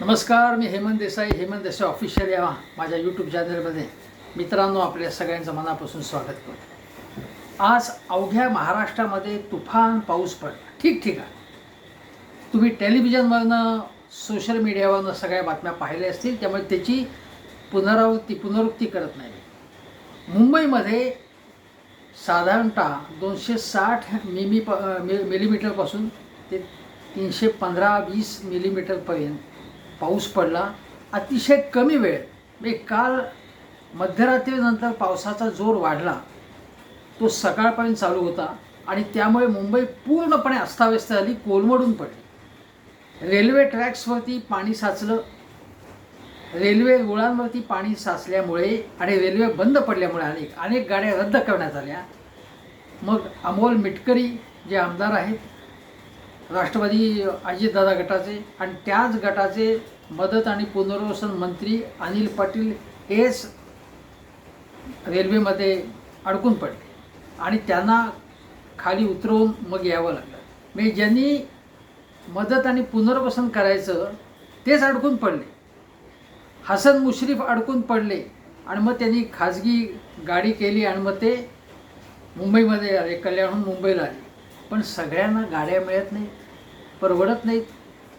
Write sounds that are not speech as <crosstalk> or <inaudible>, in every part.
नमस्कार मी हेमंत देसाई हेमंत देसाई ऑफिशियल या माझ्या यूट्यूब चॅनलमध्ये मित्रांनो आपल्या सगळ्यांचं मनापासून स्वागत करतो. आज अवघ्या महाराष्ट्रामध्ये तुफान पाऊस पडला ठिकठिकाण तुम्ही टेलिव्हिजनवरनं सोशल मीडियावरनं सगळ्या बातम्या पाहिल्या असतील त्यामुळे त्याची पुनरावृत्ती पुनरुक्ती करत नाही मुंबईमध्ये साधारणतः दोनशे साठ मिमी प मि मिलीमीटरपासून ते तीनशे पंधरा वीस मिलीमीटरपर्यंत पाऊस पडला अतिशय कमी वेळ. म्हणजे काल मध्यरात्रीनंतर पावसाचा जोर वाढला. तो सकाळपर्यंत चालू होता आणि त्यामुळे मुंबई पूर्णपणे अस्ताव्यस्त झाली कोलमडून पडली. रेल्वे ट्रॅक्सवरती पाणी साचलं. रेल्वे रुळांवरती पाणी साचल्यामुळे आणि रेल्वे बंद पडल्यामुळे अनेक अनेक गाड्या रद्द करण्यात आल्या. मग अमोल मिटकरी जे आमदार आहेत राष्ट्रवादी अजितदादा गटाचे आणि त्याच गटाचे मदत आणि पुनर्वसन मंत्री अनिल पाटील हेच रेल्वेमध्ये अडकून पडले. आणि त्यांना खाली उतरवून मग यावं लागलं. म्हणजे ज्यांनी मदत आणि पुनर्वसन करायचं तेच अडकून पडले. हसन मुश्रीफ अडकून पडले आणि मग त्यांनी खाजगी गाडी केली आणि मग ते मुंबईमध्ये आले कल्याणहून मुंबईला आले. पण सगळ्यांना गाड्या मिळत नाही परवडत नाहीत.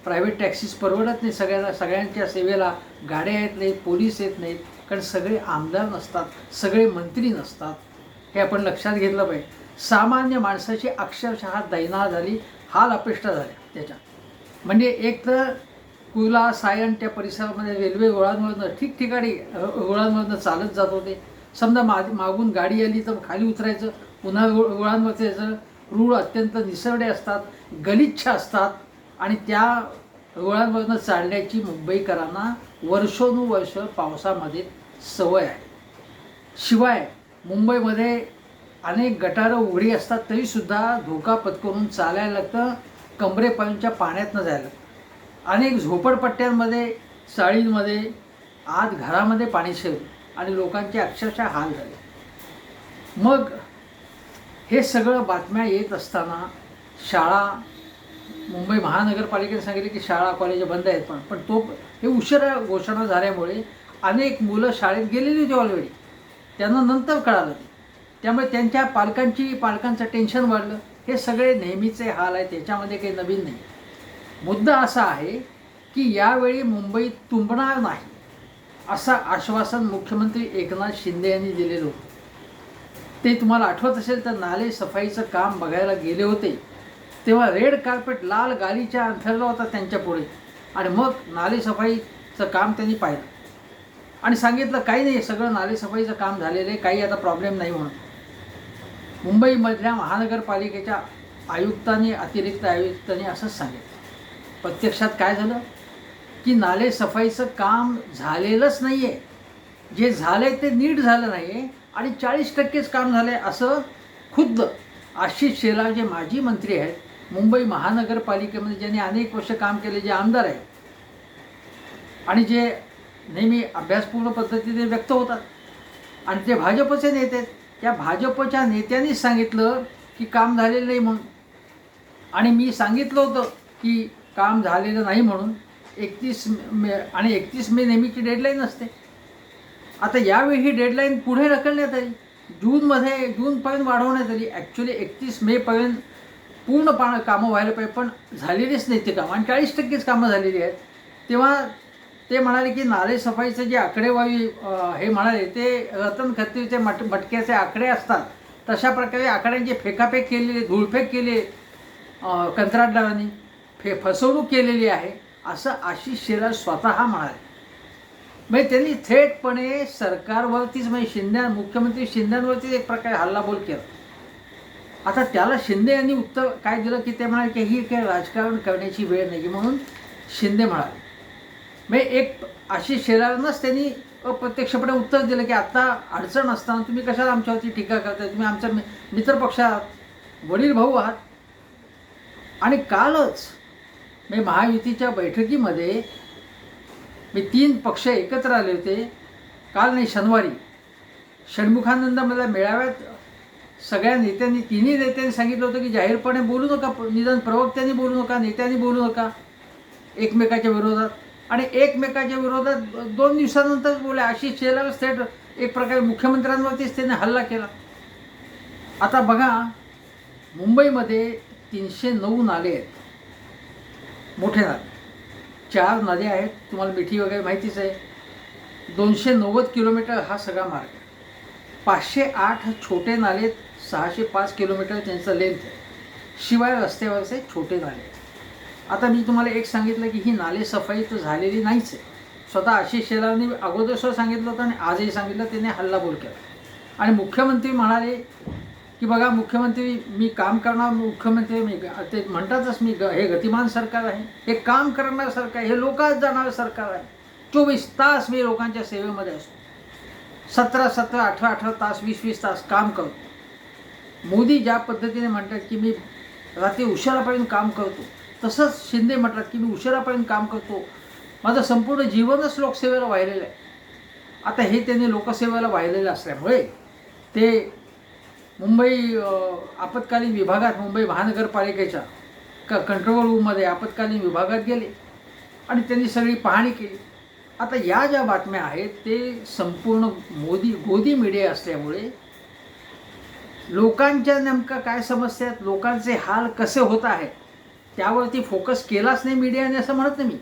प्रायव्हेट टॅक्सीज परवडत नाही सगळ्यांना सगळ्यांच्या सेवेला गाड्या येत नाहीत पोलीस येत नाहीत. कारण सगळे आमदार नसतात सगळे मंत्री नसतात. हे आपण लक्षात घेतलं पाहिजे. सामान्य माणसाची अक्षरशः दैना झाली हाल अपेष्टा झाल्या त्याच्या म्हणजे एक तर कुला सायन त्या परिसरामध्ये रेल्वे गोळांमधनं ठिकठिकाणी गोळांमधनं चालत जात होते. समजा मा मागून गाडी आली तर खाली उतरायचं पुन्हा रु रुळांवरती यायचं. रूळ अत्यंत निसरडे असतात गलिच्छ असतात आणि त्या रुळांवरनं चालण्याची मुंबईकरांना वर्षोनुवर्ष पावसामध्ये सवय आहे. शिवाय मुंबईमध्ये अनेक गटारं उघडी असतात तरीसुद्धा धोका पत्करून चालायला लागतं कमरेपर्यंतच्या पाण्यातनं जायला लागतं. अनेक झोपडपट्ट्यांमध्ये चाळींमध्ये आत घरामध्ये पाणी शिरलं आणि लोकांचे अक्षरशः हाल झाले. मग हे सगळं बातम्या येत असताना शाळा मुंबई महानगरपालिकेने सांगितले की शाळा कॉलेज बंद आहेत पण पण तो हे उशिरा घोषणा झाल्यामुळे अनेक मुलं शाळेत गेलेली होती ऑलरेडी त्यांना नंतर कळालं. ते त्यामुळे त्यांच्या पालकांची पालकांचं टेन्शन वाढलं. हे सगळे नेहमीचे हाल आहे त्याच्यामध्ये काही नवीन नाही. मुद्दा असा आहे की यावेळी मुंबई तुंबणार नाही असं आश्वासन मुख्यमंत्री एकनाथ शिंदे यांनी दिलेलं होतं. ते तुम्हाला आठवत असेल तर नाले सफाईचं काम बघायला गेले होते. तेव्हा रेड कार्पेट लाल गालीच्या अंथरला होता त्यांच्या पुढे. आणि मग नाले सफाईचं काम त्यांनी पाहिलं. आणि सांगितलं काही नाही सगळं नाले सफाईचं काम झालेलं आहे काही आता प्रॉब्लेम नाही म्हणून मुंबईमधल्या महानगरपालिकेच्या आयुक्तांनी अतिरिक्त आयुक्तांनी असंच सांगितलं. प्रत्यक्षात काय झालं? की नाले सफाईचं काम झालेलंच नाही आहे जे झालं आहे ते नीट झालं नाही आहे आणि चाळीस टक्केच काम झालं आहे असं खुद्द आशिष शेलार जे माजी मंत्री आहेत मुंबई महानगरपालिकेमध्ये ज्यांनी अनेक वर्ष काम केले जे आमदार आहेत आणि जे नेहमी अभ्यासपूर्ण पद्धतीने व्यक्त होतात आणि ते भाजपचे नेते आहेत त्या भाजपच्या नेत्यांनीच सांगितलं की काम झालेलं नाही म्हणून. आणि मी सांगितलं होतं की काम झालेलं नाही म्हणून. एकतीस मे आणि एकतीस मे नेहमीची डेडलाईन असते आता यावेळी ही डेडलाईन पुढे ढकलण्यात आली जूनमध्ये जूनपर्यंत वाढवण्यात आली ॲक्च्युली एकतीस मेपर्यंत पूर्ण पा कामं व्हायला पाहिजे पण झालेलीच नाही ते कामं. आणि चाळीस टक्केच कामं झालेली आहेत. तेव्हा ते म्हणाले की नाले सफाईचं जे आकडेवारी हे म्हणाले ते रतन खत्रीचे मट मटक्याचे आकडे असतात. तशा प्रकारे आकड्यांची फेकाफेक केलेली धूळफेक केली कंत्राटदारांनी फे फसवणूक केलेली आहे. असं आशिष शेलार स्वतः म्हणाले. म्हणजे त्यांनी थेटपणे सरकारवरतीच म्हणजे शिंदे मुख्यमंत्री शिंद्यांवरतीच एक प्रकारे हल्लाबोल केला. आता त्याला शिंदे यांनी उत्तर काय दिलं की ते म्हणाले की ही काही राजकारण करण्याची वेळ नाही म्हणून शिंदे म्हणाले. म्हणजे एक अशी शेलारनंच त्यांनी अप्रत्यक्षपणे उत्तर दिलं की आत्ता अडचण असताना तुम्ही कशाला आमच्यावरती टीका करताय? तुम्ही आमचा मित्रपक्ष आहात वडील भाऊ आहात. आणि कालच म्हणजे महायुतीच्या बैठकीमध्ये मी तीन पक्ष एकत्र आले होते. काल नाही शनिवारी. षण्मुखानंद मला मेळाव्यात सगळ्या नेत्यांनी तिन्ही नेत्यांनी सांगितलं होतं की जाहीरपणे बोलू नका निदान प्रवक्त्यांनी बोलू नका नेत्यांनी बोलू नका एकमेकाच्या विरोधात. आणि एकमेकाच्या विरोधात दोन दिवसानंतर बोला अशी शेलार थेट एक प्रकारे मुख्यमंत्र्यांवरतीच त्याने हल्ला केला. आता बघा मुंबईमध्ये तीनशे नऊ नाले आहेत. मोठे नाले. चार नद्या आहेत तुम्हाला मिठी वगैरे माहितीच आहे. दोनशे नव्वद किलोमीटर हा सगळा मार्ग. आहे पाचशे आठ छोटे नाले सहाशे पाच किलोमीटर त्यांचं लेंथ आहे. शिवाय रस्त्यावरचे छोटे नाले आहेत. आता मी तुम्हाला एक सांगितलं की ही नाले सफाई तर झालेली नाहीच आहे. स्वतः आशिष शेलारने अगोदर सुद्धा सांगितलं होतं आणि आजही सांगितलं त्याने हल्लाबोल केला. आणि मुख्यमंत्री म्हणाले की बघा मुख्यमंत्री मी काम करणार मुख्यमंत्री मी ते म्हणतातच मी ग हे गतिमान सरकार आहे. हे काम करणारं सरकार आहे हे लोकात जाणारं सरकार आहे. चोवीस तास मी लोकांच्या सेवेमध्ये असतो. सतरा सतरा अठरा अठरा तास वीस वीस तास काम करतो. मोदी ज्या पद्धतीने म्हणतात की मी रात्री उशिरापर्यंत काम करतो तसंच शिंदे म्हणतात की मी उशिरापर्यंत काम करतो. माझं संपूर्ण जीवनच लोकसेवेला वाहिलेलं आहे. आता हे त्यांनी लोकसेवेला वाहिलेलं असल्यामुळे ते मुंबई आपत्कालीन विभागात मुंबई महानगरपालिकेच्या क कंट्रोल रूममध्ये आपत्कालीन विभागात गेले. आणि त्यांनी सगळी पाहणी केली. आता या ज्या बातम्या आहेत ते संपूर्ण मोदी गोदी मीडिया असल्यामुळे लोकांच्या नेमका काय समस्या आहेत लोकांचे हाल कसे होत आहेत त्यावरती फोकस केलाच नाही मीडियाने असं म्हणत नाही मी.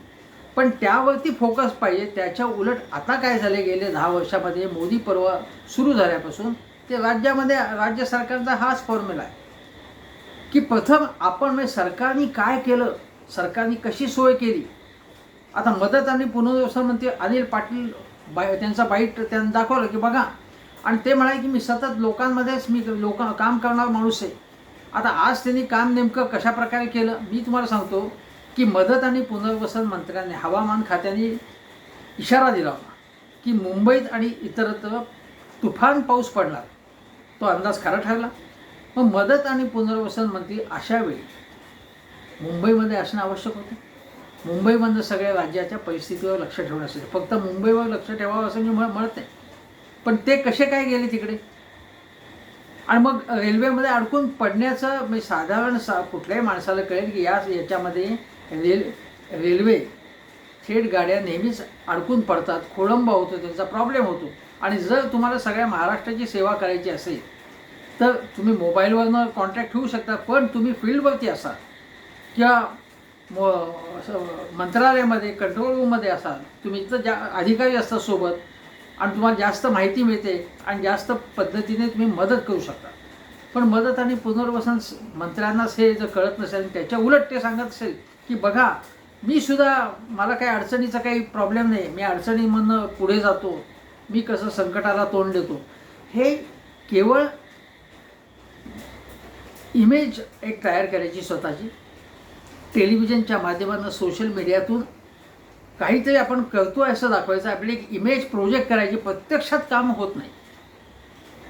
पण त्यावरती फोकस पाहिजे त्याच्या उलट आता काय झाले गेले दहा वर्षामध्ये मोदी पर्व सुरू झाल्यापासून ते राज्यामध्ये राज्य सरकारचा हाच फॉर्म्युला आहे. की प्रथम आपण म्हणजे सरकारने काय केलं सरकारने कशी सोय केली? आता मदत आणि पुनर्वसन मंत्री अनिल पाटील बाय त्यांचा बाईट त्यांनी दाखवलं की बघा आणि ते म्हणाले की मी सतत लोकांमध्येच मी लोक काम करणारा माणूस आहे. आता आज त्यांनी काम नेमकं कशाप्रकारे केलं मी तुम्हाला सांगतो की मदत आणि पुनर्वसन मंत्र्यांनी हवामान खात्याने इशारा दिला होता की मुंबईत आणि इतरत्र तुफान पाऊस पडणार तो अंदाज खरा ठरला. मग मदत आणि पुनर्वसन मंत्री अशा वेळी मुंबईमध्ये असणं आवश्यक होतं. मुंबईमधनं सगळ्या राज्याच्या परिस्थितीवर लक्ष ठेवण्यासाठी फक्त मुंबईवर लक्ष ठेवावं असं मी म्हणत नाही. पण ते कसे काय गेले तिकडे? आणि मग रेल्वेमध्ये अडकून पडण्याचं म्हणजे साधारण सा कुठल्याही माणसाला कळेल की या याच्यामध्ये रेल रेल्वे थेट गाड्या नेहमीच अडकून पडतात. खोळंबा होतो त्यांचा प्रॉब्लेम होतो. आणि जर तुम्हाला सगळ्या महाराष्ट्राची सेवा करायची असेल तर तुम्ही मोबाईलवरनं कॉन्टॅक्ट होऊ शकता पण तुम्ही फील्डवरती असाल किंवा म असं मंत्रालयामध्ये कंट्रोल रूममध्ये असाल तुम्ही तर ज्या अधिकारी असतात सोबत आणि तुम्हाला जास्त माहिती मिळते आणि जास्त पद्धतीने तुम्ही मदत करू शकता. पण मदत आणि पुनर्वसन मंत्र्यांनाच हे जर कळत नसेल आणि त्याच्या उलट ते सांगत असेल की बघा मी सुद्धा मला काही अडचणीचा काही प्रॉब्लेम नाही. मी अडचणीमधनं पुढे जातो. मी कसं संकटाला तोंड देतो? हे केवळ इमेज एक तयार करायची स्वतःची. टेलिव्हिजनच्या माध्यमातून सोशल मीडियातून काहीतरी आपण करतोय असं दाखवायचं. आपली एक इमेज प्रोजेक्ट करायची. प्रत्यक्षात काम होत नाही.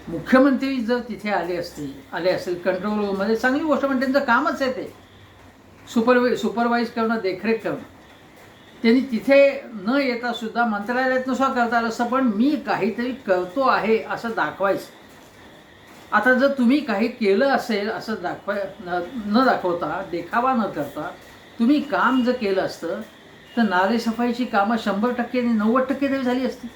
मुख्यमंत्री जर तिथे आले असतील आले असेल कंट्रोल रूममध्ये चांगली गोष्ट म्हणजे त्यांचं कामच आहे ते. सुपरवाई सुपरवाईज करणं देखरेख करणं. त्यांनी तिथे न येता सुद्धा मंत्रालयात सुद्धा करता आलं असं पण मी काहीतरी करतो आहे असं दाखवायचं. आता जर तुम्ही काही केलं असेल असं दाखवाय न न दाखवता देखावा न करता तुम्ही काम जर केलं असतं तर नालेसफाईची कामं शंभर टक्के आणि नव्वद टक्के तरी झाली असती.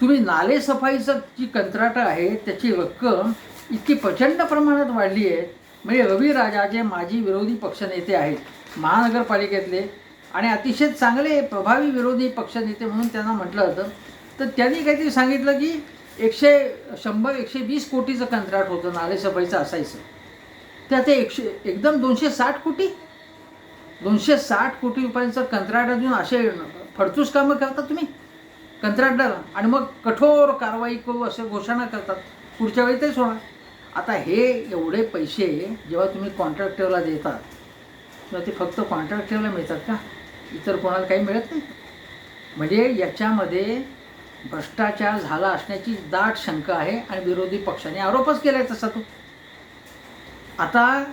तुम्ही नालेसफाईचं जी कंत्राटं आहे त्याची रक्कम इतकी प्रचंड प्रमाणात वाढली आहे. म्हणजे रवी राजा जे माजी विरोधी पक्षनेते आहेत महानगरपालिकेतले आणि अतिशय चांगले प्रभावी विरोधी पक्षनेते म्हणून त्यांना म्हटलं होतं. तर त्यांनी काहीतरी सांगितलं की एकशे शंभर एकशे वीस कोटीचं कंत्राट होतं नालेसफाईचं असायचं. त्यात ते एकशे एकदम दोनशे साठ कोटी? दोनशे साठ कोटी रुपयांचं कंत्राट देऊन असे फडतूस कामं करता तुम्ही? कंत्राटदार आणि मग कठोर कारवाई करू असे घोषणा करतात. पुढच्या वेळी तेच होणार आता हे एवढे पैसे जेव्हा तुम्ही कॉन्ट्रॅक्टरला देतात तेव्हा ते फक्त कॉन्ट्रॅक्टरला मिळतात का? इतर कोणाला काही मिळत नाही. म्हणजे याच्यामध्ये भ्रष्टाचार झाला असण्याची दाट शंका आहे आणि विरोधी पक्षाने आरोपच केला आहे तसा तो. आता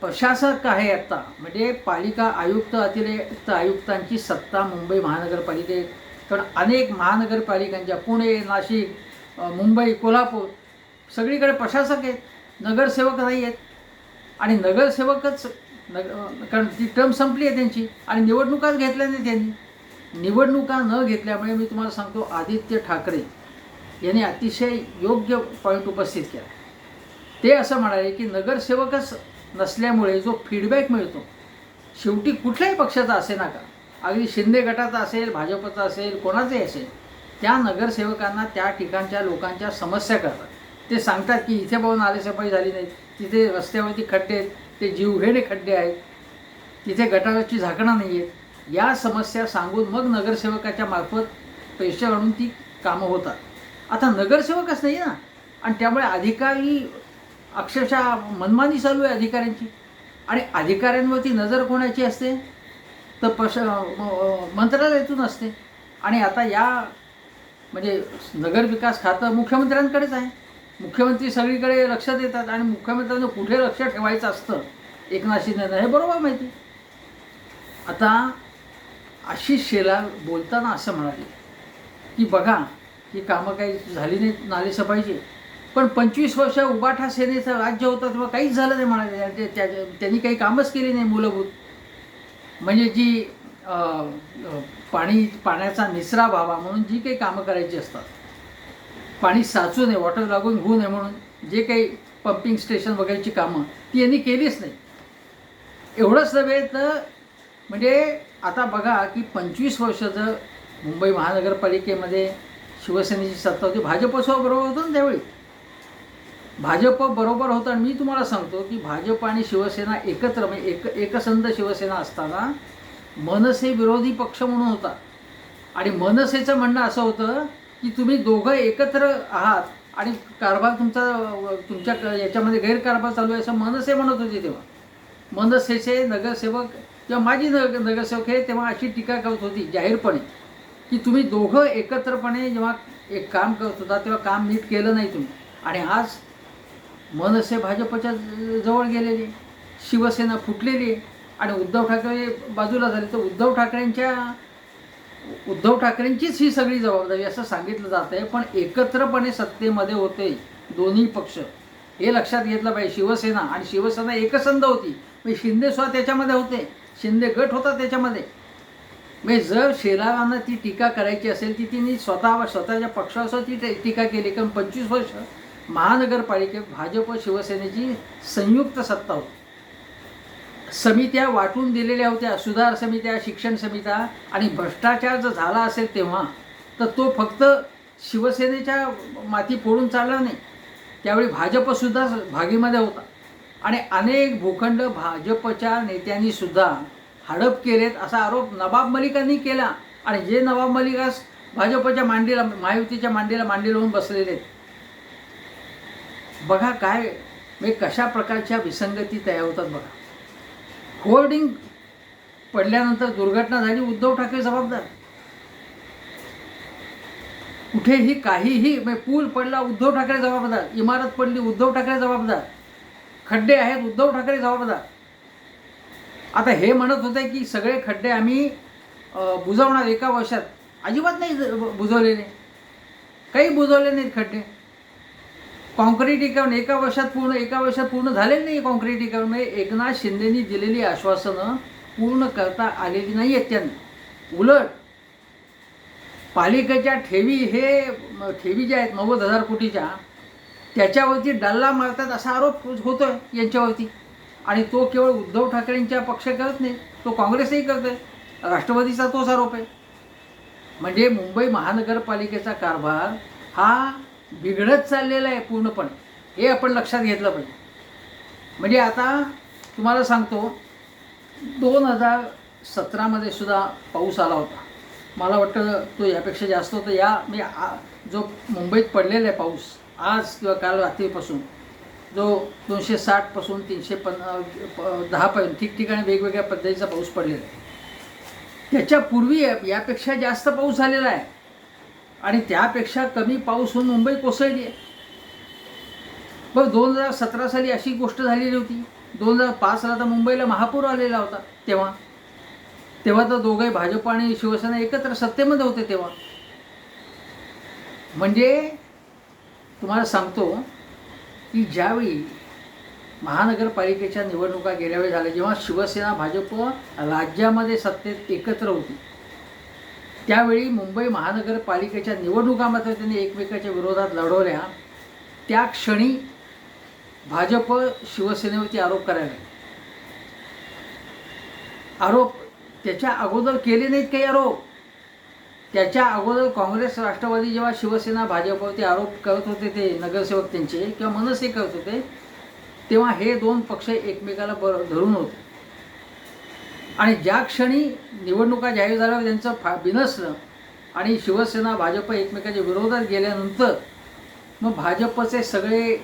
प्रशासक आहे आत्ता म्हणजे पालिका आयुक्त अतिरिक्त आयुक्तांची सत्ता मुंबई महानगरपालिकेत. कारण अनेक महानगरपालिकांच्या पुणे नाशिक मुंबई कोल्हापूर सगळीकडे प्रशासक आहेत नगरसेवक नाही आहेत आणि नगरसेवकच कारण ती टर्म संपली आहे त्यांची. आणि निवडणुकाच घेतल्या नाही त्यांनी. निवडणुका न घेतल्यामुळे मी तुम्हाला सांगतो आदित्य ठाकरे यांनी अतिशय योग्य पॉईंट उपस्थित केला. ते असं म्हणाले की नगरसेवकच नसल्यामुळे जो फीडबॅक मिळतो शेवटी कुठल्याही पक्षाचा असे ना का अगदी शिंदे गटाचा असेल भाजपचा असेल कोणाचाही असेल त्या नगरसेवकांना त्या ठिकाणच्या लोकांच्या समस्या करतात. ते सांगतात की इथे पाहून आलेसफाई झाली नाही. तिथे रस्त्यावरती खड्डे आहेत ते जीवघेणे खड्डे आहेत तिथे गटाराची झाकणं नाही आहेत या समस्या सांगून मग नगरसेवकाच्या मार्फत पैसे आणून ती कामं होतात. आता नगरसेवकच नाही ना. आणि त्यामुळे अधिकारी अक्षरशः मनमानी चालू आहे अधिकाऱ्यांची. आणि अधिकाऱ्यांवरती नजर कोणाची असते? तर प्रश म- मंत्रालयातून असते. आणि आता या म्हणजे नगरविकास खातं मुख्यमंत्र्यांकडेच आहे. मुख्यमंत्री सगळीकडे लक्ष देतात आणि मुख्यमंत्र्यांना कुठे लक्ष ठेवायचं असतं? एकनाथ शिंदेनं हे बरोबर माहिती. आता आशिष शेलार बोलताना असं म्हणाले की बघा ही कामं काही झाली नाहीत नालेसफाईची पण पंचवीस वर्ष उबाठा सेनेचं राज्य होतं तेव्हा काहीच झालं नाही म्हणाले. त्या- त्यांनी काही कामच केली नाही मूलभूत. म्हणजे जी पाणी पाण्याचा निचरा व्हावा म्हणून जी काही कामं करायची असतात पाणी साचू नये वॉटर लागून होऊ नये म्हणून जे काही पंपिंग स्टेशन वगैरेची कामं ती यांनी केलीच नाही. एवढंच नव्हे तर म्हणजे आता बघा की पंचवीस वर्षाचं मुंबई महानगरपालिकेमध्ये शिवसेनेची सत्ता होती भाजपसोबत बरोबर होतं ना त्यावेळी? भाजप बरोबर होतं आणि मी तुम्हाला सांगतो की भाजप आणि शिवसेना एकत्र म्हणजे एक एकसंध शिवसेना असताना मनसे विरोधी पक्ष म्हणून होता. आणि मनसेचं म्हणणं असं होतं की तुम्ही दोघं एकत्र आहात आणि कारभार तुमचा तुमच्या क- याच्यामध्ये गैरकारभार चालू आहे असं मनसे म्हणत होते तेव्हा. मनसेचे नगरसेवक किंवा माझी नग नगरसेवक हे तेव्हा अशी टीका करत होती जाहीरपणे की तुम्ही दोघं एकत्रपणे जेव्हा एक काम करत होता तेव्हा काम नीट केलं नाही तुम्ही. आणि आज मनसे भाजपच्या ज- जवळ गेलेली शिवसेना फुटलेली आणि उद्धव ठाकरे बाजूला झाले. तर उद्धव ठाकरेंच्या उद्धव ठाकरेंचीच ही सगळी जबाबदारी असं सांगितलं जात आहे पण एकत्रपणे सत्तेमध्ये होते दोन्ही पक्ष. हे लक्षात घेतलं पाहिजे शिवसेना आणि शिवसेना एकसंध होती. म्हणजे शिंदे स्वतः त्याच्यामध्ये होते. शिंदे गट होता त्याच्यामध्ये. म्हणजे जर शेलारांना ती टीका करायची असेल ती तिने स्वतः स्वतःच्या पक्षासह ती टीका केली कारण पंचवीस वर्ष महानगरपालिकेत भाजप शिवसेनेची संयुक्त सत्ता होती. समित्या वाटून दिलेल्या होत्या सुधार समित्या शिक्षण समित्या आणि भ्रष्टाचार जर झाला असेल तेव्हा तर तो फक्त शिवसेनेच्या माती फोडून चालला नाही. त्यावेळी भाजपसुद्धा भागीमध्ये होता. आणि अनेक भूखंड भाजपच्या नेत्यांनीसुद्धा हडप केलेत असा आरोप नवाब मलिकांनी केला. आणि जे नवाब मलिक आज भाजपच्या मांडीला महायुतीच्या मांडीला मांडी लावून बसलेले आहेत. बघा काय म्हणजे कशा प्रकारच्या विसंगती तयार होतात बघा. होर्डिंग पडल्यानंतर दुर्घटना झाली उद्धव ठाकरे जबाबदार. कुठेही काहीही म्हणजे पूल पडला उद्धव ठाकरे जबाबदार. इमारत पडली उद्धव ठाकरे जबाबदार. खड्डे आहेत उद्धव ठाकरे जबाबदार. आता हे म्हणत होते की सगळे खड्डे आम्ही बुजवणार एका वर्षात. अजिबात नाही बुजवलेले. काही बुजवले नाहीत खड्डे. कॉन्क्रिटीकरण एका वर्षात पूर्ण एका वर्षात पूर्ण झालेलं नाही कॉन्क्रिटीकरण म्हणजे एकनाथ शिंदेनी दिलेली आश्वासनं पूर्ण करता आलेली नाही आहेत त्यांना. उलट पालिकेच्या ठेवी हे ठेवी ज्या आहेत नव्वद हजार कोटीच्या त्याच्यावरती डल्ला मारतात असा आरोप होतो आहे यांच्यावरती. आणि तो केवळ उद्धव ठाकरेंच्या पक्ष करत नाही तो काँग्रेसही करत आहे राष्ट्रवादीचा तोच आरोप आहे. म्हणजे मुंबई महानगरपालिकेचा कारभार हा बिघडत चाललेलं आहे पूर्णपणे. हे आपण लक्षात घेतलं पाहिजे. म्हणजे आता तुम्हाला सांगतो दोन हजार सतरामध्ये सुद्धा पाऊस आला होता. मला वाटतं तो यापेक्षा जास्त होता. या मी आ- जो मुंबईत पडलेला आहे पाऊस आज किंवा काल रात्रीपासून जो दोनशे साठपासून तीनशे पन प- दहापर्यंत ठिकठिकाणी वेगवेगळ्या पद्धतीचा पाऊस पडलेला आहे. त्याच्यापूर्वी यापेक्षा जास्त पाऊस झालेला आहे. आणि त्यापेक्षा कमी पाऊस होऊन मुंबई कोसळली आहे. बरं दोन हजार सतरा साली अशी गोष्ट झालेली होती. दोन हजार पाचला तर मुंबईला महापूर आलेला होता तेव्हा. तेव्हा तर दोघे भाजप आणि शिवसेना एकत्र सत्तेमध्ये होते तेव्हा. म्हणजे तुम्हाला सांगतो की ज्यावेळी महानगरपालिकेच्या निवडणुका गेल्या वेळी झाल्या जेव्हा शिवसेना भाजप राज्यामध्ये सत्तेत एकत्र होती त्यावेळी मुंबई महानगरपालिकेच्या निवडणुकामध्ये त्यांनी एकमेकाच्या विरोधात लढवल्या. त्या क्षणी भाजप शिवसेनेवरती आरोप करायला आरोप त्याच्या अगोदर केले नाहीत काही आरोप. त्याच्या अगोदर काँग्रेस राष्ट्रवादी जेव्हा शिवसेना भाजपवरती आरोप करत होते ते नगरसेवक त्यांचे किंवा मनसे करत होते तेव्हा हे दोन पक्ष एकमेकाला बर धरून होते. आणि ज्या क्षणी निवडणुका जाहीर झाल्यावर त्यांचं फा बिनसणं आणि शिवसेना भाजप एकमेकाच्या विरोधात गेल्यानंतर मग भाजपचे सगळे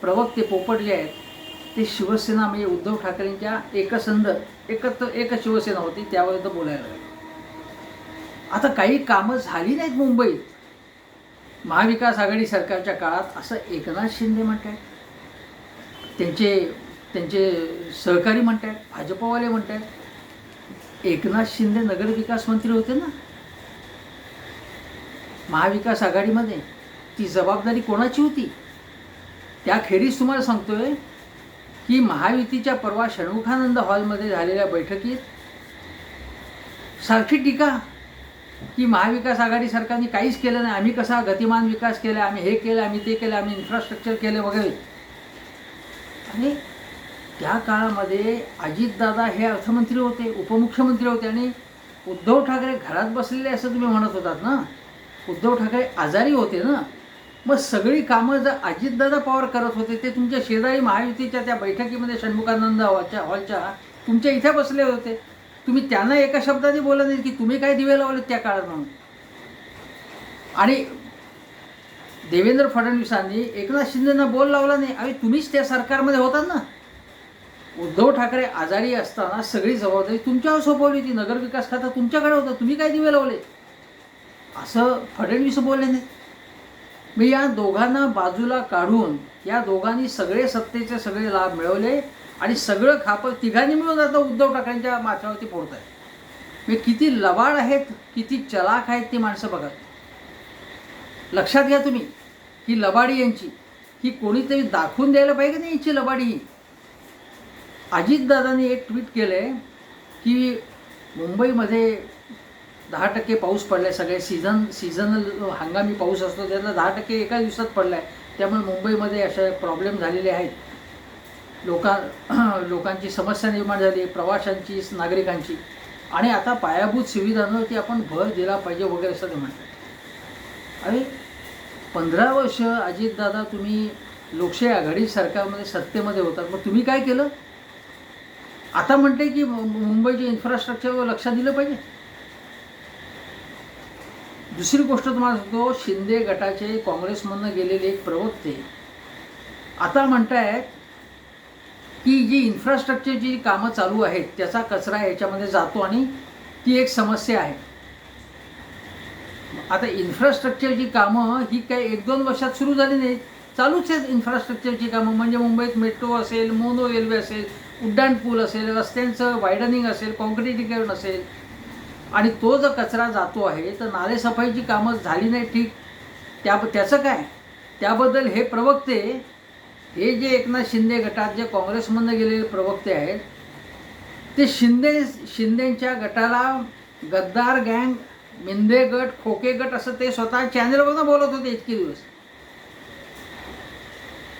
प्रवक्ते पोपट जे आहेत ते शिवसेना म्हणजे उद्धव ठाकरेंच्या एकसंध एकत्र एक शिवसेना होती त्यावर बोलायला लागले. आता काही कामं झाली नाहीत मुंबईत. महाविकास आघाडी सरकारच्या काळात असं एकनाथ शिंदे म्हणत आहेत त्यांचे त्यांचे सहकारी म्हणतात भाजपवाले आहेत एकनाथ शिंदे नगरविकास मंत्री होते ना? महाविकास आघाडीमध्ये ती जबाबदारी कोणाची होती? त्याखेरीज तुम्हाला सांगतोय की महायुतीच्या परवा षण्मुखानंद हॉलमध्ये झालेल्या बैठकीत सारखी टीका की महाविकास आघाडी सरकारने काहीच केलं नाही. आम्ही कसा गतिमान विकास केला? आम्ही हे केलं आम्ही ते केलं आम्ही इन्फ्रास्ट्रक्चर केलं वगैरे. आणि त्या काळामध्ये अजितदादा हे अर्थमंत्री होते उपमुख्यमंत्री होते आणि उद्धव ठाकरे घरात बसलेले असं तुम्ही म्हणत होतात ना? उद्धव ठाकरे आजारी होते ना? मग सगळी कामं जर अजितदादा पवार करत होते ते तुमच्या शेजारी महायुतीच्या त्या बैठकीमध्ये षण्मुखानंद हॉलच्या हॉलच्या तुमच्या इथे बसले होते. तुम्ही त्यांना एका शब्दाने बोलत नाही की तुम्ही काय दिवे लावले त्या काळात म्हणून. आणि देवेंद्र फडणवीसांनी एकनाथ शिंदेना बोल लावला नाही. अरे तुम्हीच त्या सरकारमध्ये होतात ना? उद्धव ठाकरे आजारी असताना सगळी जबाबदारी तुमच्यावर सोपवली होती. नगरविकास खाता तुमच्याकडे होतं. तुम्ही काय दिवे लावले? असं फडणवीस बोलले नाही. मी या दोघांना बाजूला काढून या दोघांनी सगळे सत्तेचे सगळे लाभ मिळवले आणि सगळं खापं तिघांनी मिळून आता उद्धव ठाकरेंच्या माथ्यावरती फोडत आहे मी किती लबाड आहेत किती चलाक आहेत ती माणसं बघा. लक्षात घ्या तुम्ही ही लबाडी यांची. ही कोणीतरी दाखवून द्यायला पाहिजे नाही यांची लबाडी? ही अजितदादांनी एक ट्विट केलं आहे की मुंबईमध्ये दहा टक्के पाऊस पडला आहे सगळे. सीझन सीझनल हंगामी पाऊस असतो त्यातला दहा टक्के एका दिवसात पडला आहे त्यामुळे मुंबईमध्ये असे प्रॉब्लेम झालेले आहेत. लोकां <clears throat> लोकांची समस्या निर्माण झाली आहे प्रवाशांची नागरिकांची. आणि आता पायाभूत सुविधांवरती आपण भर दिला पाहिजे वगैरे असं ते म्हणतात. अरे पंधरा वर्ष अजितदादा तुम्ही लोकशाही आघाडी सरकारमध्ये सत्तेमध्ये होतात. मग तुम्ही काय केलं? आता म्हणते की मुंबईचे मुंबईच्या इन्फ्रास्ट्रक्चरवर लक्ष दिलं पाहिजे. दुसरी गोष्ट तुम्हाला सांगतो शिंदे गटाचे काँग्रेसमधनं गेलेले एक प्रवक्ते आता म्हणतायत की जी इन्फ्रास्ट्रक्चरची कामं चालू आहेत त्याचा कचरा याच्यामध्ये जातो आणि ती एक समस्या आहे. आता इन्फ्रास्ट्रक्चरची कामं ही काही एक दोन वर्षात सुरू झाली नाहीत. चालूच आहेत इन्फ्रास्ट्रक्चरची कामं. म्हणजे मुंबईत मेट्रो असेल मोनो रेल्वे असेल उड्डाणपूल असेल रस्त्यांचं वायडनिंग असेल कॉन्क्रिटीकरण असेल आणि तो जर कचरा जातो आहे तर नालेसफाईची कामं झाली नाही ठीक. त्या त्याचं काय? त्याबद्दल हे प्रवक्ते हे जे एकनाथ शिंदे गटात जे काँग्रेसमधनं गेलेले प्रवक्ते आहेत ते शिंदे शिंदेच्या गटाला गद्दार गँग मिंदे गट खोके गट असं ते स्वतः चॅनलवरनं बोलत होते इतके दिवस.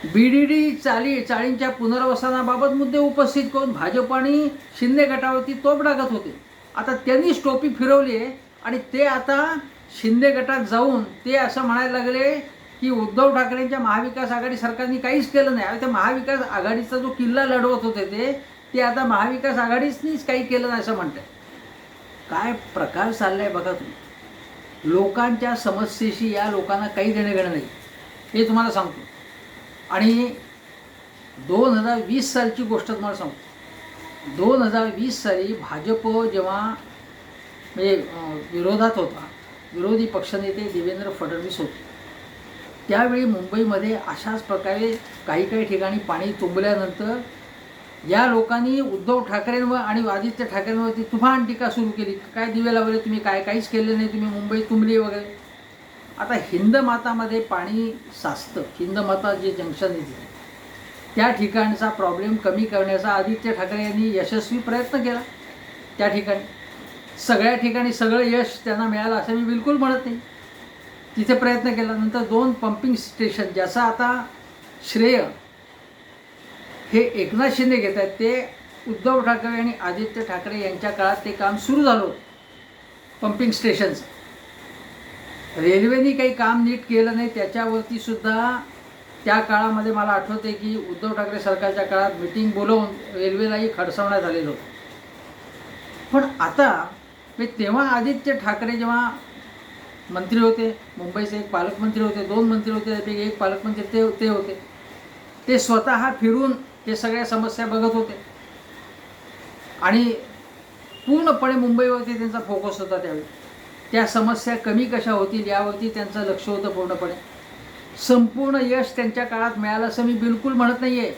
बी डी डी चाली चाळींच्या पुनर्वसनाबाबत मुद्दे उपस्थित करून भाजप आणि शिंदे गटावरती तोप टाकत होते. आता त्यांनीच टोपी फिरवली आहे आणि ते आता शिंदे गटात जाऊन ते असं म्हणायला लागले की उद्धव ठाकरेंच्या महाविकास आघाडी सरकारने काहीच केलं नाही. आता त्या महाविकास आघाडीचा जो किल्ला लढवत होते ते ते आता महाविकास आघाडीचनीच काही केलं नाही असं म्हणतात काय प्रकार चाललाय बघा तुम्ही. लोकांच्या समस्येशी या लोकांना काही देणं घेणं नाही. हे तुम्हाला सांगतो. आणि दोन हजार वीस सालची गोष्ट तुम्हाला सांगतो. दोन हजार वीस साली भाजप जेव्हा म्हणजे विरोधात होता विरोधी पक्षनेते देवेंद्र फडणवीस होते. त्यावेळी मुंबईमध्ये अशाच प्रकारे काही काही ठिकाणी पाणी तुंबल्यानंतर या लोकांनी उद्धव ठाकरेंवर आणि आदित्य ठाकरेंवरती तुफान टीका सुरू केली. काय दिवे लावले तुम्ही? काय काहीच केलं नाही तुम्ही? मुंबई तुंबली वगैरे. आता हिंदमातामध्ये पाणी साचतं. हिंदमाता जे जंक्शन आहे त्या ठिकाणचा प्रॉब्लेम कमी करण्याचा आदित्य ठाकरे यांनी यशस्वी प्रयत्न केला. त्या ठिकाणी. सगळ्या ठिकाणी सगळं यश त्यांना मिळालं असं मी बिलकुल म्हणत नाही. तिथे प्रयत्न केला. नंतर दोन पंपिंग स्टेशन ज्याचा आता श्रेय हे एकनाथ शिंदे घेत आहेत ते उद्धव ठाकरे आणि आदित्य ठाकरे यांच्या काळात ते काम सुरू झालं पंपिंग स्टेशनचं रेल्वेने काही काम नीट केलं नाही त्याच्यावरती सुद्धा त्या काळामध्ये मला आठवते की उद्धव ठाकरे सरकारच्या काळात मिटिंग बोलवून रेल्वेलाही खडसवण्यात आलेलं होतं. पण आता म्हणजे तेव्हा आदित्य ठाकरे जेव्हा मंत्री होते मुंबईचे एक पालकमंत्री होते दोन मंत्री होते त्यापैकी एक पालकमंत्री ते ते होते. ते स्वतः फिरून ते सगळ्या समस्या बघत होते. आणि पूर्णपणे मुंबईवरती त्यांचा फोकस होता त्यावेळी. त्या समस्या कमी कशा होतील यावरती त्यांचं लक्ष होतं पूर्णपणे. संपूर्ण यश त्यांच्या काळात मिळालं असं मी बिलकुल म्हणत नाही आहे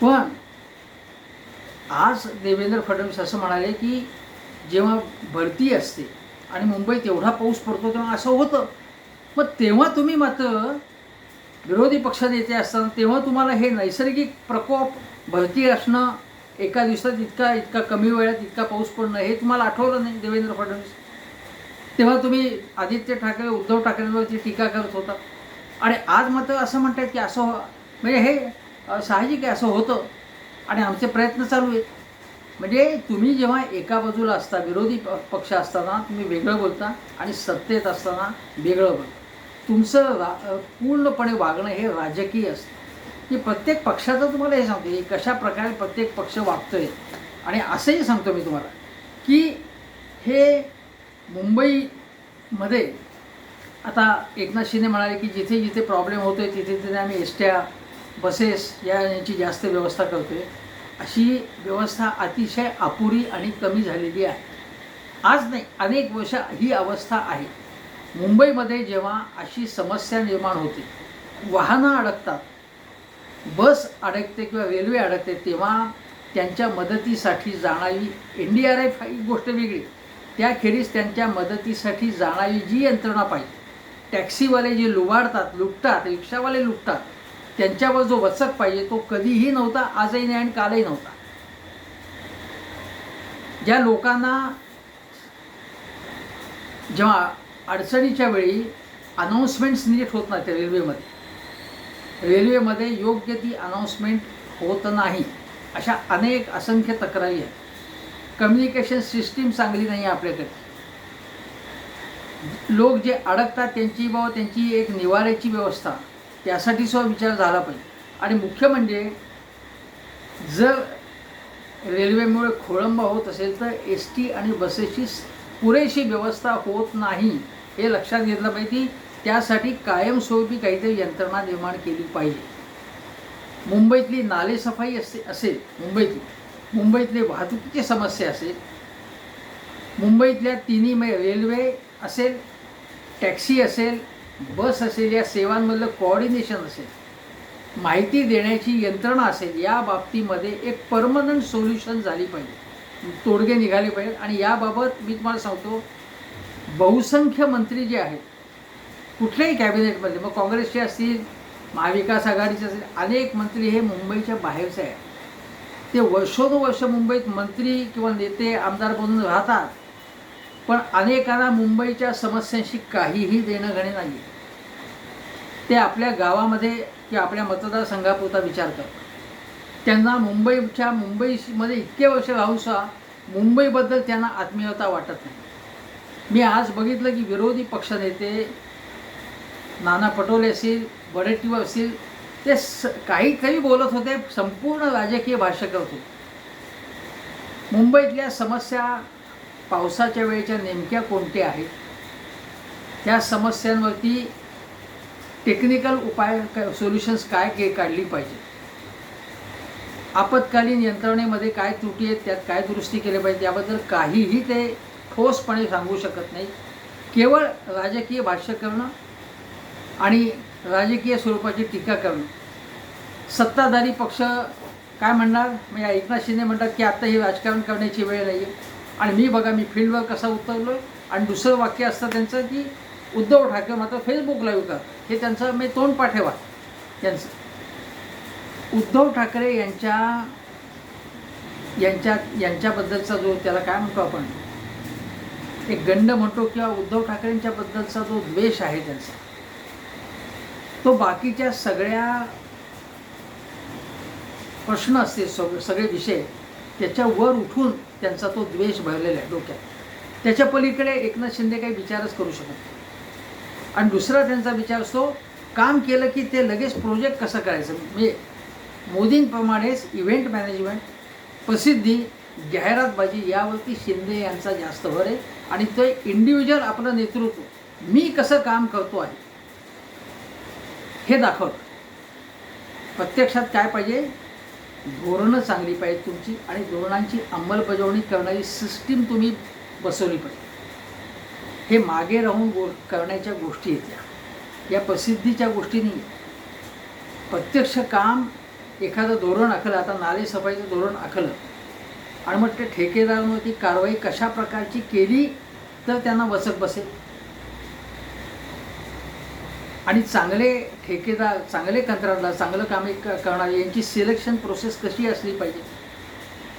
पण आज देवेंद्र फडणवीस असं म्हणाले की जेव्हा भरती असते आणि मुंबईत एवढा पाऊस पडतो तेव्हा असं होतं. मग तेव्हा तुम्ही मात्र विरोधी पक्षनेते असताना तेव्हा तुम्हाला हे नैसर्गिक प्रकोप भरती असणं एका दिवसात इतका इतका कमी वेळात इतका पाऊस पडणं हे तुम्हाला आठवलं नाही देवेंद्र फडणवीस? तेव्हा तुम्ही आदित्य ठाकरे उद्धव ठाकरेंवरती टीका करत होता. आणि आज मात्र असं म्हणतात की असं हो- म्हणजे हे साहजिक आहे असं होतं. आणि आमचे प्रयत्न चालू आहेत. म्हणजे तुम्ही जेव्हा एका बाजूला असता विरोधी प- पक्ष असताना तुम्ही वेगळं बोलता आणि सत्तेत असताना वेगळं बोलता. तुमचं रा पूर्णपणे वागणं हे राजकीय असतं. की प्रत्येक पक्षाचं तुम्हाला हे सांगतो की कशा प्रकारे प्रत्येक पक्ष वागतोय. आणि असंही सांगतो मी तुम्हाला की हे मुंबईमध्ये आता एकनाथ शिंदे म्हणाले की जिथे जिथे प्रॉब्लेम होतो आहे तिथे तिथे आम्ही एसट्या बसेस या यांची जास्त व्यवस्था करतो आहे अशी व्यवस्था अतिशय अपुरी आणि कमी झालेली आहे. आज नाही अनेक वर्ष ही अवस्था आहे. मुंबईमध्ये जेव्हा अशी समस्या निर्माण होते वाहनं अडकतात बस अडकते किंवा रेल्वे अडकते तेव्हा त्यांच्या मदतीसाठी जाणारी एन डी आर एफ ही गोष्ट वेगळी. त्याखेरीज त्यांच्या मदतीसाठी जाणारी जी यंत्रणा पाहिजे टॅक्सीवाले जे लुबाडतात लुटतात रिक्षावाले लुटतात त्यांच्यावर जो वचक पाहिजे तो कधीही नव्हता आजही नाही आणि कालही नव्हता. ज्या लोकांना जेव्हा अडचणीच्या वेळी अनाऊन्समेंट्स नीट होत नाही त्या रेल्वेमध्ये रेल्वेमध्ये योग्य ती अनाऊन्समेंट होत नाही अशा अनेक असंख्य तक्रारी आहेत. कम्युनिकेशन सिस्टीम चांगली नाही आहे आपल्याकडे. लोक जे अडकतात त्यांची बाबा त्यांची एक निवाऱ्याची व्यवस्था त्यासाठी सुद्धा विचार झाला पाहिजे. आणि मुख्य म्हणजे जर रेल्वेमुळे खोळंबा होत असेल तर एस टी आणि बसेसची पुरेशी व्यवस्था होत नाही हे लक्षात घेतलं पाहिजे. की त्यासाठी कायमस्वरूपी काहीतरी यंत्रणा निर्माण केली पाहिजे. मुंबईतली नालेसफाई असते असेल मुंबईतली. मुंबईतले वाहतुकीची समस्या असेल मुंबईतल्या तिन्ही मै रेल्वे असेल टॅक्सी असेल बस असेल या सेवांमधलं कोऑर्डिनेशन असेल माहिती देण्याची यंत्रणा असेल या बाबतीमध्ये एक परमनंट सोल्युशन झाली पाहिजे. तोडगे निघाले पाहिजेत. आणि याबाबत मी तुम्हाला सांगतो बहुसंख्य मंत्री जे आहेत कुठल्याही कॅबिनेटमध्ये मग काँग्रेसचे असतील महाविकास आघाडीचे असतील अनेक मंत्री हे मुंबईच्या बाहेरचे आहेत. ते वर्षोनुवर्ष मुंबईत मंत्री किंवा नेते आमदार बनून राहतात. पण अनेकांना मुंबईच्या समस्यांशी काहीही देणं घेणे नाही ते आपल्या गावामध्ये किंवा आपल्या मतदारसंघापुरता विचार करतात. त्यांना मुंबईच्या मुंबईमध्ये इतके वर्ष राहून मुंबईबद्दल त्यांना आत्मीयता वाटत नाही. मी आज बघितलं की विरोधी पक्षनेते नाना पटोले असतील वडेट्टीवार असतील ते स काहीतरी बोलत होते संपूर्ण राजकीय भाष्य करत होते. मुंबईतल्या समस्या पावसाच्या वेळेच्या नेमक्या कोणत्या आहेत? त्या समस्यांवरती टेक्निकल उपाय सोल्युशन्स काय के काढली पाहिजे? आपत्कालीन यंत्रणेमध्ये काय त्रुटी आहेत त्यात काय दुरुस्ती केली पाहिजे याबद्दल काहीही ते ठोसपणे सांगू शकत नाही केवळ राजकीय भाष्य करणं आणि राजकीय स्वरूपाची टीका करणं सत्ताधारी पक्ष काय म्हणणार? म्हणजे एकनाथ शिंदे म्हणतात की आत्ता हे राजकारण करण्याची वेळ नाही आहे आणि मी बघा मी फील्डवर कसा उतरलो आहे आणि दुसरं वाक्य असतं त्यांचं की उद्धव ठाकरे मात्र फेसबुक लाईव्ह का हे त्यांचं मी तोंड पाठवा. त्यांचं. उद्धव ठाकरे यांच्या यांच्या यांच्याबद्दलचा जो त्याला काय म्हणतो आपण? एक गंड म्हणतो किंवा उद्धव ठाकरेंच्याबद्दलचा जो द्वेष आहे त्यांचा. तो बाकीच्या सगळ्या प्रश्न असतील सग सगळे विषय त्याच्या वर उठून त्यांचा तो द्वेष भरलेला आहे डोक्यात. त्याच्या पलीकडे एकनाथ शिंदे काही विचारच करू शकत नाही. आणि दुसरा त्यांचा विचार असतो काम केलं की ते लगेच प्रोजेक्ट कसं करायचं? म्हणजे मोदींप्रमाणेच इव्हेंट मॅनेजमेंट प्रसिद्धी जाहिरातबाजी यावरती शिंदे यांचा जास्त भर आहे. आणि ते इंडिव्हिज्युअल आपलं नेतृत्व. मी कसं काम करतो आहे? हे दाखवत प्रत्यक्षात काय पाहिजे? धोरणं चांगली पाहिजे तुमची आणि धोरणांची अंमलबजावणी करणारी सिस्टीम तुम्ही बसवली पाहिजे. हे मागे राहून गो करण्याच्या गोष्टी येत्या या प्रसिद्धीच्या गोष्टी नाही प्रत्यक्ष काम एखादं धोरण आखलं आता नालेसफाईचं धोरण आखलं आणि मग ते ठेकेदारांवरती ती कारवाई कशा प्रकारची केली तर त्यांना वचक बसेल. आणि चांगले ठेकेदार चांगले कंत्राटदार चांगलं कामे क करणारे यांची सिलेक्शन प्रोसेस कशी असली पाहिजे?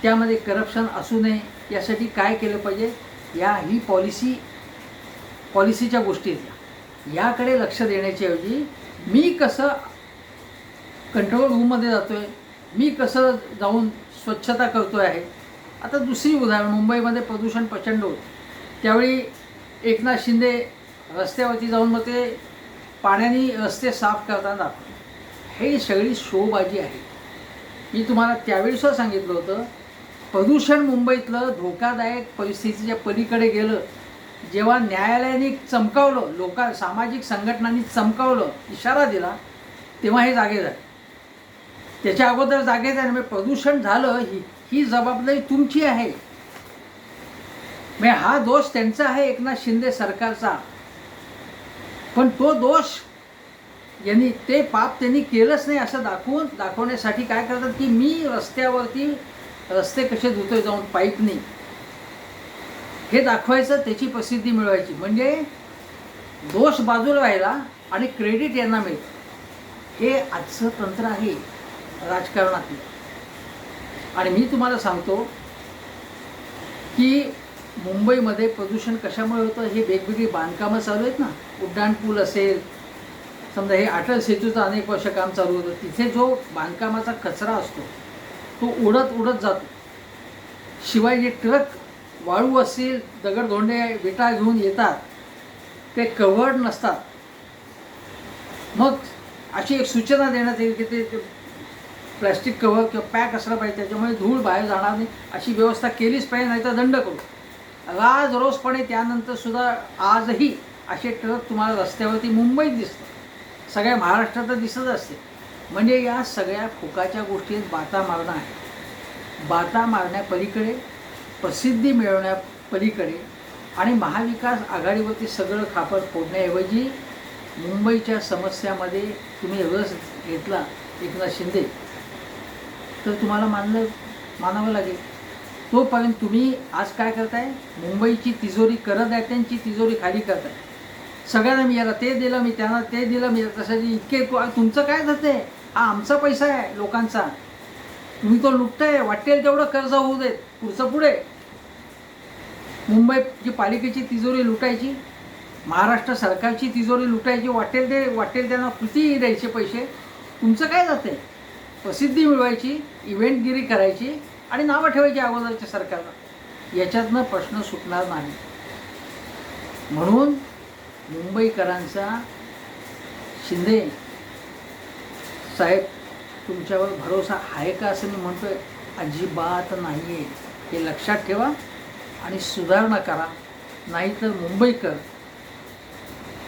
त्यामध्ये करप्शन असू नये. यासाठी काय केलं पाहिजे? या ही पॉलिसी पॉलिसीच्या गोष्टीत याकडे लक्ष देण्याच्या ऐवजी मी कसं कंट्रोल रूममध्ये जातो आहे मी कसं जाऊन स्वच्छता करतो आहे? आता दुसरी उदाहरण मुंबईमध्ये प्रदूषण प्रचंड होतं. त्यावेळी एकनाथ शिंदे रस्त्यावरती जाऊन मग ते पाण्याने रस्ते साफ करताना हे सगळी शोबाजी आहे. मी तुम्हाला त्यावेळीसुद्धा सांगितलं होतं प्रदूषण मुंबईतलं धोकादायक परिस्थितीच्या पलीकडे गेलं जेव्हा न्यायालयाने चमकावलं लोका सामाजिक संघटनांनी चमकावलं इशारा दिला तेव्हा हे जागे झाले. त्याच्या अगोदर जागे झाले म्हणजे प्रदूषण झालं ही ही जबाबदारी तुमची आहे. म्हणजे हा दोष त्यांचा आहे एकनाथ शिंदे सरकारचा. पण तो दोष यांनी ते पाप त्यांनी केलंच नाही असं दाखवून दाखवण्यासाठी काय करतात की मी रस्त्यावरती रस्ते कसे धुतोय जाऊन पाईपनी हे दाखवायचं त्याची प्रसिद्धी मिळवायची. म्हणजे दोष बाजूला राहिला आणि क्रेडिट यांना मिळतं हे आजचं तंत्र आहे राजकारणातलं. आणि मी तुम्हाला सांगतो की मुंबईमध्ये प्रदूषण कशामुळे होतं? हे वेगवेगळी बांधकामं चालू आहेत ना. उड्डाण पूल असेल समजा हे अटल सेतूचं अनेक वर्ष काम चालू होतं. तिथे जो बांधकामाचा कचरा असतो तो उडत उडत जातो. शिवाय जे ट्रक वाळू असतील दगडधोंडे विटा घेऊन येतात ते कवर्ड नसतात. मग अशी एक सूचना देण्यात येईल की ते प्लॅस्टिक कव्हर किंवा पॅक असलं पाहिजे त्याच्यामुळे धूळ बाहेर जाणार नाही. अशी व्यवस्था केलीच पाहिजे नाही तर दंड करू. राज रोजपणे त्यानंतर सुद्धा आजही असे ट्रक तुम्हाला रस्त्यावरती मुंबईत दिसतात. सगळ्या महाराष्ट्रात दिसत असते. म्हणजे या सगळ्या फुकाच्या गोष्टीत बाता मारणं आहे. बाता मारण्यापलीकडे प्रसिद्धी मिळवण्यापलीकडे आणि महाविकास आघाडीवरती सगळं खापर फोडण्याऐवजी मुंबईच्या समस्यामध्ये तुम्ही रस घेतला एकनाथ शिंदे तर तुम्हाला मानलं मानावं लागेल. तोपर्यंत तुम्ही आज काय करताय? मुंबईची तिजोरी करदात्यांची तिजोरी खाली करताय. सगळ्यांना मी याला ते दिलं मी त्यांना ते दिलं मी तसं इतके तुमचं काय जाते हा आमचा पैसा आहे लोकांचा. तुम्ही तो लुटताय वाटेल तेवढं कर्ज होऊ देत. पुढचं पुढे. मुंबईची पालिकेची तिजोरी लुटायची महाराष्ट्र सरकारची तिजोरी लुटायची वाटेल ते वाटेल त्यांना किती द्यायचे पैसे. तुमचं काय जाते प्रसिद्धी मिळवायची इव्हेंटगिरी करायची आणि नावं ठेवायची अगोदरच्या सरकारनं. याच्यातनं प्रश्न सुटणार नाही. म्हणून मुंबईकरांचा शिंदे साहेब तुमच्यावर भरोसा आहे का असं मी म्हणतोय? अजिबात नाही आहे हे लक्षात ठेवा आणि सुधारणा करा. नाहीतर मुंबईकर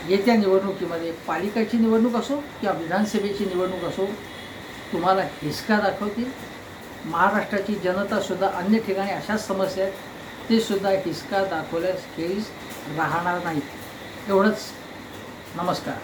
येत्या निवडणुकीमध्ये पालिकाची निवडणूक असो किंवा विधानसभेची निवडणूक असो तुम्हाला हिसका दाखवतील. महाराष्ट्राची जनतासुद्धा अन्य ठिकाणी अशाच समस्या आहेत ते सुद्धा हिसका दाखवल्यास केळीस राहणार नाहीत. एवढंच. नमस्कार.